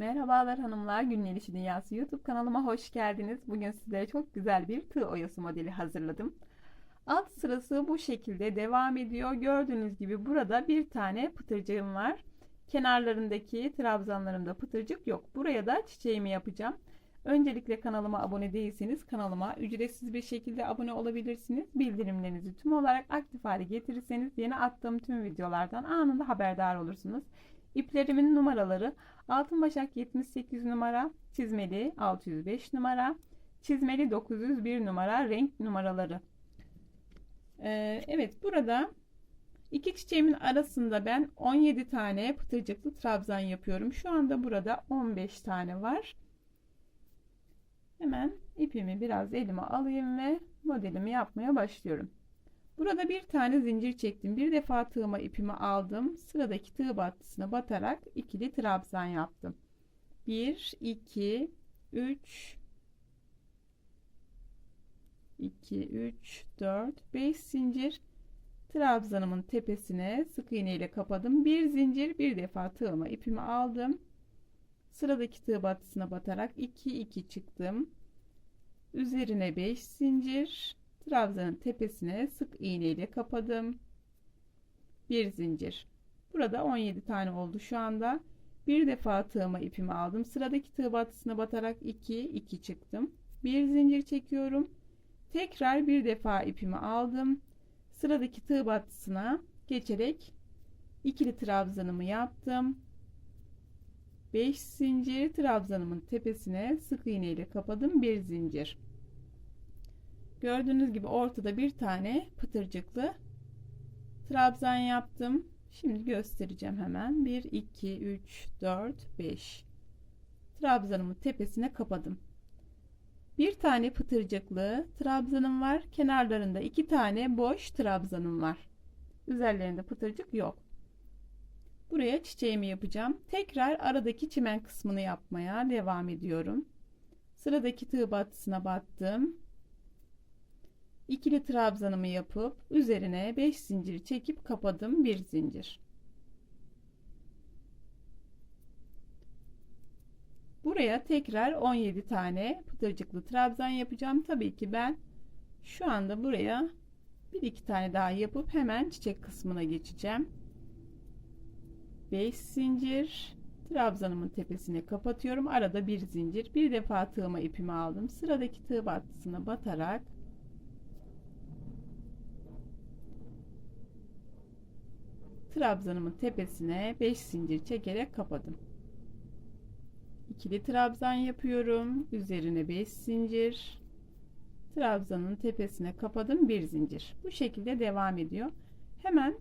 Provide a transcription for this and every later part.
Merhabalar hanımlar, Günler Dünyası YouTube kanalıma hoş geldiniz. Bugün sizlere çok güzel bir tığ oyası modeli hazırladım. Alt sırası bu şekilde devam ediyor. Gördüğünüz gibi burada bir tane pıtırcığım var. Kenarlarındaki trabzanlarımda pıtırcık yok. Buraya da çiçeğimi yapacağım. Öncelikle kanalıma abone değilseniz kanalıma ücretsiz bir şekilde abone olabilirsiniz. Bildirimlerinizi tüm olarak aktif hale getirirseniz yeni attığım tüm videolardan anında haberdar olursunuz. İplerimin numaraları altın başak 78 numara, çizmeli 605 numara, çizmeli 901 numara renk numaraları. Ee, evet burada iki çiçeğimin arasında ben 17 tane pıtırcıklı trabzan yapıyorum. Şu anda burada 15 tane var. Hemen ipimi biraz elime alayım ve modelimi yapmaya başlıyorum. Burada bir tane zincir çektim. Bir defa tığıma ipimi aldım. Sıradaki tığ battısına batarak ikili trabzan yaptım. 1 2 3 2 3 4 5 zincir trabzanımın tepesine sık iğne ile kapadım. Bir zincir bir defa tığıma ipimi aldım. Sıradaki tığ battısına batarak 2 2 çıktım. Üzerine 5 zincir trabzanın tepesine sık iğne ile kapadım. Bir zincir. Burada 17 tane oldu şu anda. Bir defa tığıma ipimi aldım. Sıradaki tığ battısına batarak 2 2 çıktım. Bir zincir çekiyorum. Tekrar bir defa ipimi aldım. Sıradaki tığ battısına geçerek ikili trabzanımı yaptım. 5 zincir trabzanımın tepesine sık iğne ile kapadım. Bir zincir. Gördüğünüz gibi ortada bir tane pıtırcıklı trabzan yaptım. Şimdi göstereceğim hemen. 1, 2, 3, 4, 5. Trabzanımın tepesine kapadım. Bir tane pıtırcıklı trabzanım var. Kenarlarında iki tane boş trabzanım var. Üzerlerinde pıtırcık yok. Buraya çiçeğimi yapacağım. Tekrar aradaki çimen kısmını yapmaya devam ediyorum. Sıradaki tığ battısına battım ikili trabzanımı yapıp üzerine 5 zincir çekip kapadım bir zincir. Buraya tekrar 17 tane pıtırcıklı trabzan yapacağım. Tabii ki ben şu anda buraya bir iki tane daha yapıp hemen çiçek kısmına geçeceğim. 5 zincir. Trabzanımın tepesine kapatıyorum. Arada bir zincir. Bir defa tığıma ipimi aldım. Sıradaki tığ battısına batarak trabzanımın tepesine 5 zincir çekerek kapadım. İkili trabzan yapıyorum. Üzerine 5 zincir. Trabzanın tepesine kapadım. Bir zincir. Bu şekilde devam ediyor. Hemen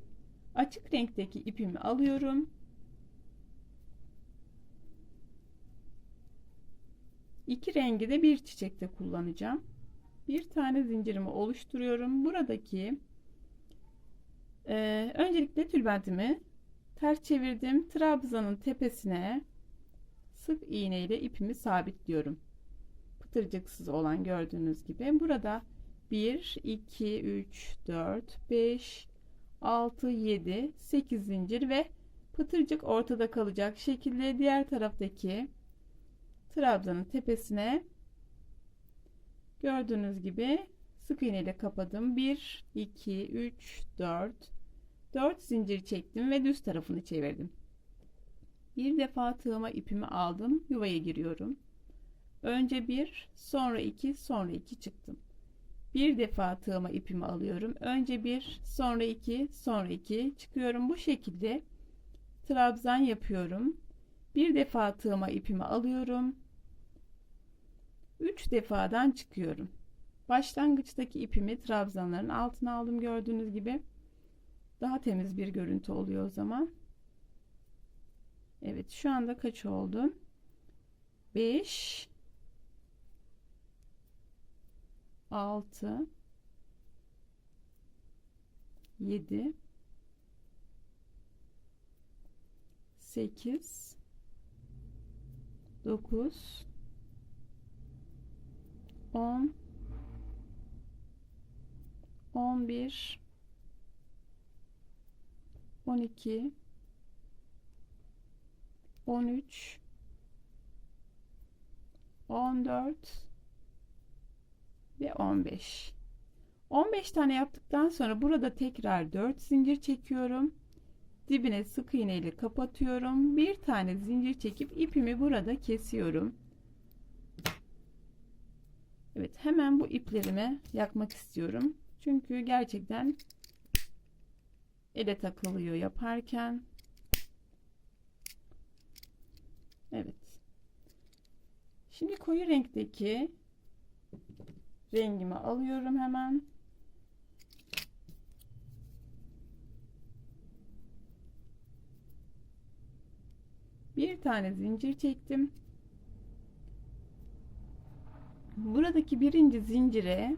açık renkteki ipimi alıyorum. İki rengi de bir çiçekte kullanacağım. Bir tane zincirimi oluşturuyorum. Buradaki ee, öncelikle tülbentimi ters çevirdim. Trabzanın tepesine sık iğne ile ipimi sabitliyorum. Pıtırcıksız olan gördüğünüz gibi. Burada 1, 2, 3, 4, 5, 6, 7, 8 zincir ve pıtırcık ortada kalacak şekilde diğer taraftaki trabzanın tepesine gördüğünüz gibi sık iğne ile kapadım. 1, 2, 3, 4, 4 zincir çektim ve düz tarafını çevirdim. Bir defa tığıma ipimi aldım. Yuvaya giriyorum. Önce bir, sonra iki, sonra iki çıktım. Bir defa tığıma ipimi alıyorum. Önce bir, sonra iki, sonra iki çıkıyorum. Bu şekilde trabzan yapıyorum. Bir defa tığıma ipimi alıyorum. Üç defadan çıkıyorum. Başlangıçtaki ipimi trabzanların altına aldım gördüğünüz gibi. Daha temiz bir görüntü oluyor o zaman. Evet şu anda kaç oldu? 5 6 7 8 9 10 11 12 13 14 ve 15. 15 tane yaptıktan sonra burada tekrar 4 zincir çekiyorum. Dibine sık iğne ile kapatıyorum. Bir tane zincir çekip ipimi burada kesiyorum. Evet hemen bu iplerimi yakmak istiyorum. Çünkü gerçekten ele takılıyor yaparken. Evet. Şimdi koyu renkteki rengimi alıyorum hemen. Bir tane zincir çektim. Buradaki birinci zincire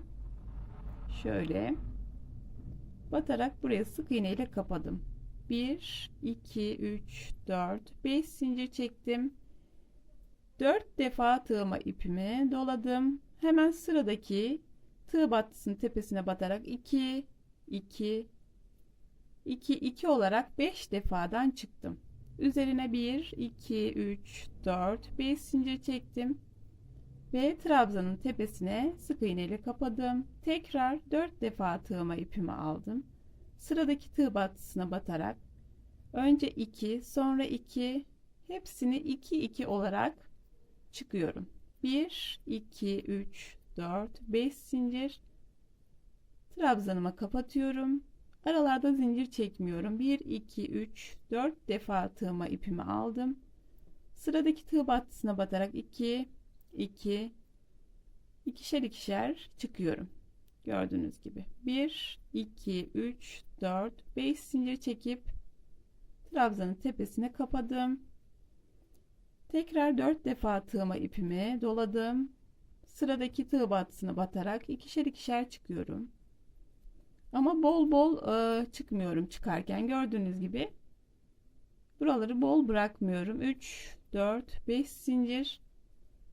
şöyle batarak buraya sık iğne ile kapadım. 1 2 3 4 5 zincir çektim. 4 defa tığıma ipimi doladım. Hemen sıradaki tığ battısının tepesine batarak 2 2 2 2 olarak 5 defadan çıktım. Üzerine 1 2 3 4 5 zincir çektim ve trabzanın tepesine sık iğne ile kapadım. Tekrar 4 defa tığıma ipimi aldım. Sıradaki tığ battısına batarak önce 2, sonra 2, hepsini 2 2 olarak çıkıyorum. 1 2 3 4 5 zincir trabzanıma kapatıyorum. Aralarda zincir çekmiyorum. 1 2 3 4 defa tığıma ipimi aldım. Sıradaki tığ battısına batarak 2 2 ikişer ikişer çıkıyorum. Gördüğünüz gibi 1 2 3 4 5 zincir çekip trabzanın tepesine kapadım. Tekrar 4 defa tığıma ipimi doladım. Sıradaki tığ battısına batarak ikişer ikişer çıkıyorum. Ama bol bol e, çıkmıyorum çıkarken gördüğünüz gibi. Buraları bol bırakmıyorum. 3 4 5 zincir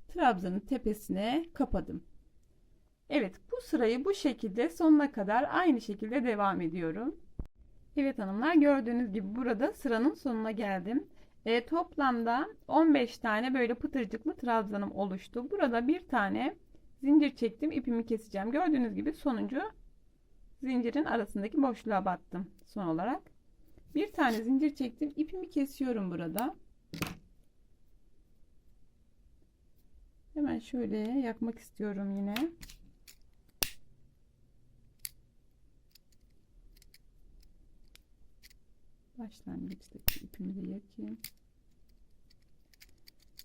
trabzanın tepesine kapadım. Evet bu sırayı bu şekilde sonuna kadar aynı şekilde devam ediyorum. Evet hanımlar gördüğünüz gibi burada sıranın sonuna geldim. E, toplamda 15 tane böyle pıtırcıklı trabzanım oluştu. Burada bir tane zincir çektim ipimi keseceğim. Gördüğünüz gibi sonuncu zincirin arasındaki boşluğa battım son olarak. Bir tane zincir çektim ipimi kesiyorum burada. Hemen şöyle yakmak istiyorum yine. Başlangıçtaki ipimi de yakayım.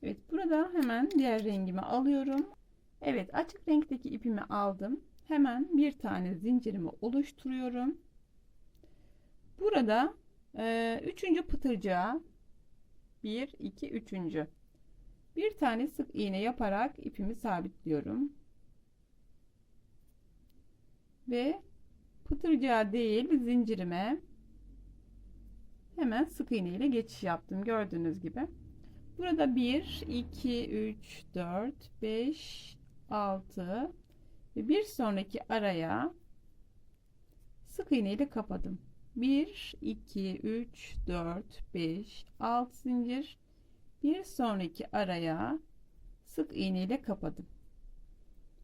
Evet burada hemen diğer rengimi alıyorum. Evet açık renkteki ipimi aldım. Hemen bir tane zincirimi oluşturuyorum. Burada e, üçüncü pıtırcığa 1 2 üçüncü bir tane sık iğne yaparak ipimi sabitliyorum. Ve pıtırcığa değil zincirime hemen sık iğne ile geçiş yaptım. Gördüğünüz gibi. Burada 1, 2, 3, 4, 5, 6 ve bir sonraki araya sık iğne ile kapadım. 1, 2, 3, 4, 5, 6 zincir bir sonraki araya sık iğne ile kapadım.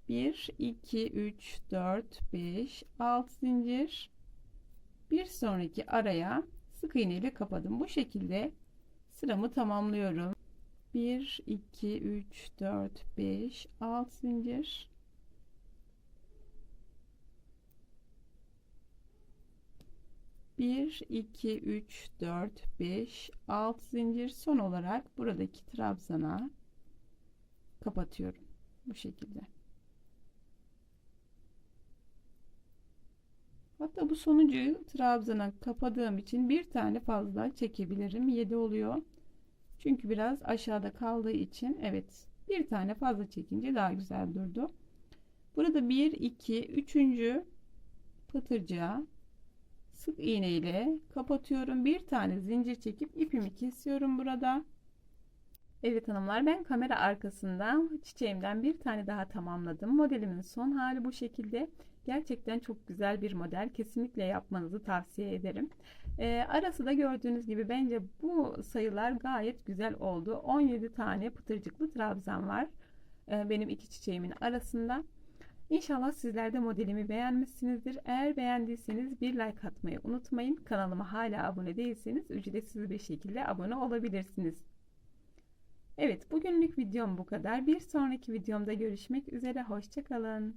1 2 3 4 5 6 zincir bir sonraki araya sık iğne ile kapadım. Bu şekilde sıramı tamamlıyorum. 1 2 3 4 5 6 zincir 1 2 3 4 5 6 zincir. Son olarak buradaki trabzana kapatıyorum bu şekilde. Hatta bu sonuncuyu trabzana kapadığım için bir tane fazla çekebilirim. 7 oluyor. Çünkü biraz aşağıda kaldığı için evet bir tane fazla çekince daha güzel durdu. Burada 1 2 3. pıtırcığa sık iğne ile kapatıyorum. Bir tane zincir çekip ipimi kesiyorum burada. Evet hanımlar ben kamera arkasında çiçeğimden bir tane daha tamamladım. Modelimin son hali bu şekilde. Gerçekten çok güzel bir model. Kesinlikle yapmanızı tavsiye ederim. E, arası da gördüğünüz gibi bence bu sayılar gayet güzel oldu. 17 tane pıtırcıklı trabzan var. e, benim iki çiçeğimin arasında. İnşallah sizler de modelimi beğenmişsinizdir. Eğer beğendiyseniz bir like atmayı unutmayın. Kanalıma hala abone değilseniz ücretsiz bir şekilde abone olabilirsiniz. Evet bugünlük videom bu kadar. Bir sonraki videomda görüşmek üzere. Hoşçakalın.